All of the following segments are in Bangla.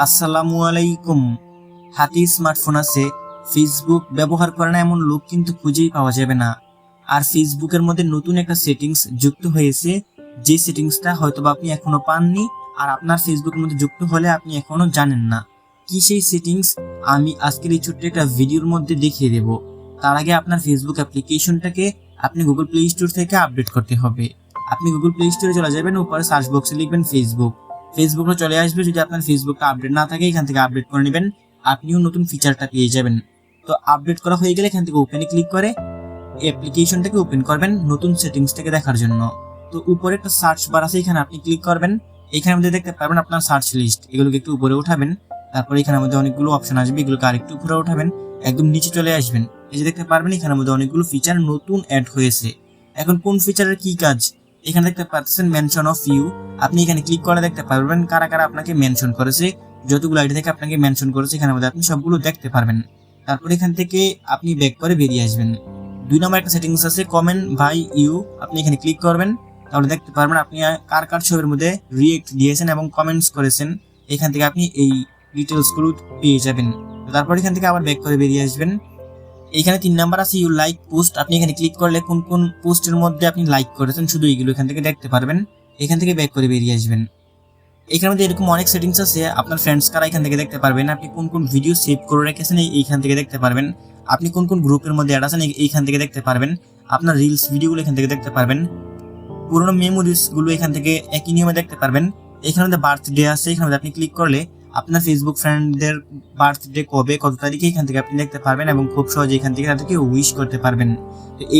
আসসালামু আলাইকুম। হাতে স্মার্টফোন আছে ফেসবুক ব্যবহার করে না এমন লোক কিন্তু খুঁজেই পাওয়া যাবে না। আর ফেসবুকের মধ্যে নতুন একটা সেটিংস যুক্ত হয়েছে, যে সেটিংসটা হয়তো আপনি এখনও পাননি, আর আপনার ফেসবুকের মধ্যে যুক্ত হলে আপনি এখনও জানেন না। কি সেই সেটিংস আমি আজকের এই ছোট্ট একটা ভিডিওর মধ্যে দেখিয়ে দেব। তার আগে আপনার ফেসবুক অ্যাপ্লিকেশনটাকে আপনি গুগল প্লে স্টোর থেকে আপডেট করতে হবে। আপনি গুগল প্লে স্টোরে চলে যাবেন, উপরে সার্চ বক্সে লিখবেন ফেসবুক ফেসবুকে চলে আসবে। যদি আপনার ফেসবুকটা আপডেট না থাকে, এখান থেকে আপডেট করে নেবেন। আপনিও নতুন ফিচারটা পেয়ে যাবেন। তো আপডেট করা হয়ে গেলে এখান থেকে ওপেনে ক্লিক করে অ্যাপ্লিকেশনটাকে ওপেন করবেন নতুন সেটিংসটাকে দেখার জন্য। তো উপরে একটা সার্চ বার আছে, এখানে আপনি ক্লিক করবেন। এখানে মধ্যে দেখতে পারবেন আপনার সার্চ লিস্ট এগুলোকে একটু উপরে উঠাবেন। তারপর এখানে মধ্যে অনেকগুলো অপশন আসবে, এগুলোকে আরেকটু উপরে উঠাবেন। একদম নিচে চলে আসবেন। এই যে দেখতে পারবেন, এখানের মধ্যে অনেকগুলো ফিচার নতুন অ্যাড হয়েছে। এখন কোন ফিচারের কি কাজ? এখানে দেখতে পাচ্ছেন মেনশন অফ ইউ আপনি এখানে ক্লিক করে দেখতে পারবেন কারা কারা আপনাকে মেনশন করেছে। যতগুলো আইডি থেকে আপনাকে মেনশন করেছে, এখানের মধ্যে আপনি সবগুলো দেখতে পারবেন। তারপর এখান থেকে আপনি ব্যাক করে বেরিয়ে আসবেন। দুই নম্বর একটা সেটিংস আছে কমেন্ট বাই ইউ আপনি এখানে ক্লিক করবেন, তাহলে দেখতে পারবেন আপনি কার কার ছবির মধ্যে রিয়েক্ট দিয়েছেন এবং কমেন্টস করেছেন। এখান থেকে আপনি এই ডিটেলসগুলো পেয়ে যাবেন। তারপর এখান থেকে আবার ব্যাক করে বেরিয়ে আসবেন। এখানে তিন নাম্বার আছে ইউ লাইক পোস্ট আপনি এখানে ক্লিক করলে কোন কোন পোস্টের মধ্যে আপনি লাইক করেছেন, শুধু এইগুলো এখান থেকে দেখতে পারবেন। এখান থেকে ব্যাক করে বেরিয়ে আসবেন। এখানে মধ্যে এরকম অনেক সেটিংস আছে, আপনার ফ্রেন্ডস কারা এখান থেকে দেখতে পারবেন। আপনি কোন কোন ভিডিও সেভ করে রেখেছেন এইখান থেকে দেখতে পারবেন। আপনি কোন কোন গ্রুপের মধ্যে অ্যাড আছেন এইখান থেকে দেখতে পারবেন। আপনার রিলস ভিডিওগুলো এখান থেকে দেখতে পারবেন। পুরোনো মেমোরিজগুলো এখান থেকে একই নিয়মে দেখতে পারবেন। এখানে মধ্যে বার্থডে আছে এখানে আপনি ক্লিক করলে আপনার ফেসবুক ফ্রেন্ডদের বার্থডে কবে, কত তারিখে এখান থেকে আপনি দেখতে পারবেন এবং খুব সহজে এখান থেকে তাদেরকে উইশ করতে পারবেন।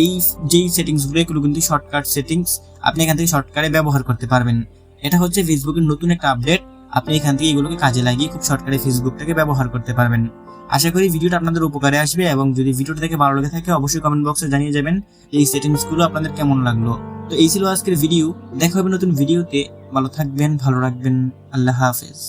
এই যেই সেটিংসগুলো এগুলো কিন্তু শর্টকাট সেটিংস আপনি এখান থেকে শর্টকাটে ব্যবহার করতে পারবেন। এটা হচ্ছে ফেসবুকের নতুন একটা আপডেট আপনি এখান থেকে এগুলোকে কাজে লাগিয়ে খুব শর্টকাটে ফেসবুকটাকে ব্যবহার করতে পারবেন। আশা করি ভিডিওটা আপনাদের উপকারে আসবে এবং যদি ভিডিওটা দেখে ভালো লেগে থাকে, অবশ্যই কমেন্ট বক্সে জানিয়ে যাবেন এই সেটিংসগুলো আপনাদের কেমন লাগল। তো এই ছিল আজকের ভিডিও দেখা হবে নতুন ভিডিওতে ভালো থাকবেন, ভালো রাখবেন। আল্লাহ হাফেজ।